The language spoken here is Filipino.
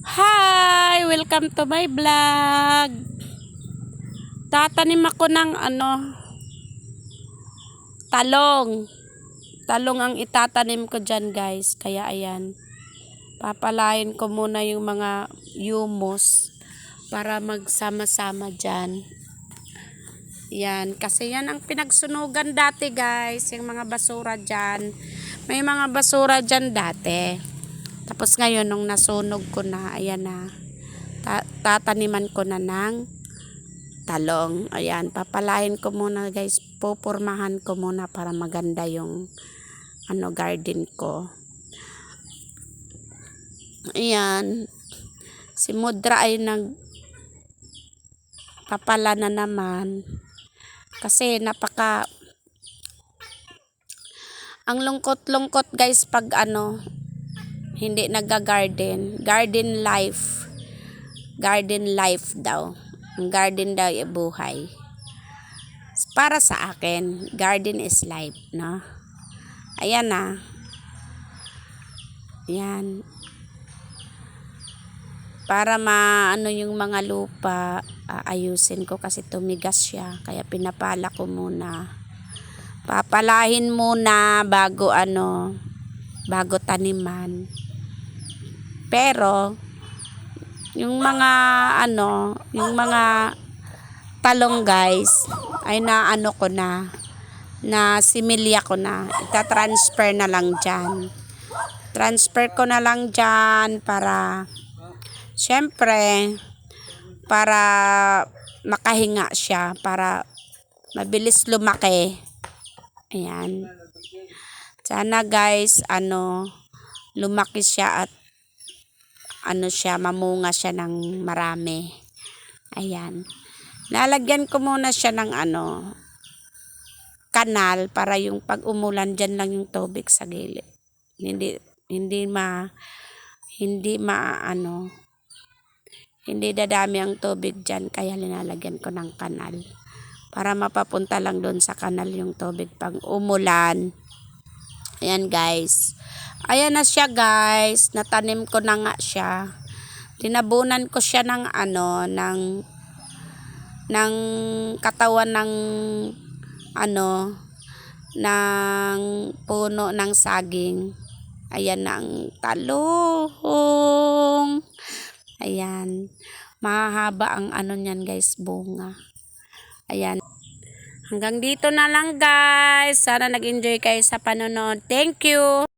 Hi! Welcome to my vlog. Tatanim ako ng ano, talong. Talong ang itatanim ko dyan guys. Kaya ayan. Papalain ko muna yung mga humus para magsama-sama dyan. Yan. Kasi yan ang pinagsunugan dati guys. Yung mga basura dyan. May mga basura dyan dati. Tapos ngayon, nung nasunog ko na, ayan na, ta- tataniman ko na ng talong. Ayan, papalain ko muna guys, pupurmahan ko muna para maganda yung ano garden ko. Ayan, si Mudra ay nag papala na naman. Kasi napaka ang lungkot-lungkot guys pag ano hindi nagga-garden. Garden life. Garden life daw. Ang garden daw ay buhay. Para sa akin, garden is life, no? Ayan na. Ayan. Para maano yung mga lupa, aayusin ko kasi tumigas siya. Kaya pinapala ko muna. Papalahin muna bago ano, bago taniman. Pero, yung mga ano, yung mga talong guys, ay naano ko na, na similya ko na. Ita-transfer na lang dyan. Transfer ko na lang dyan para, syempre, para makahinga siya, para mabilis lumaki. Ayan. Sana guys, ano, lumaki siya at ano siya, mamunga siya ng marami. Ayan. Lalagyan ko muna siya ng ano, kanal para yung pag umulan dyan lang yung tubig sa gilid. Hindi, hindi ma, hindi ma, ano, hindi dadami ang tubig dyan kaya linalagyan ko ng kanal. Para mapapunta lang doon sa kanal yung tubig pag umulan. Ayan guys. Ayan na siya guys. Natanim ko na nga siya. Tinabunan ko siya ng ano, ng ng katawan ng ano, ng puno ng saging. Ayan ang talong. Ayan. Mahaba ang ano niyan guys, bunga. Ayan. Hanggang dito na lang guys. Sana nag-enjoy kayo sa panonood. Thank you.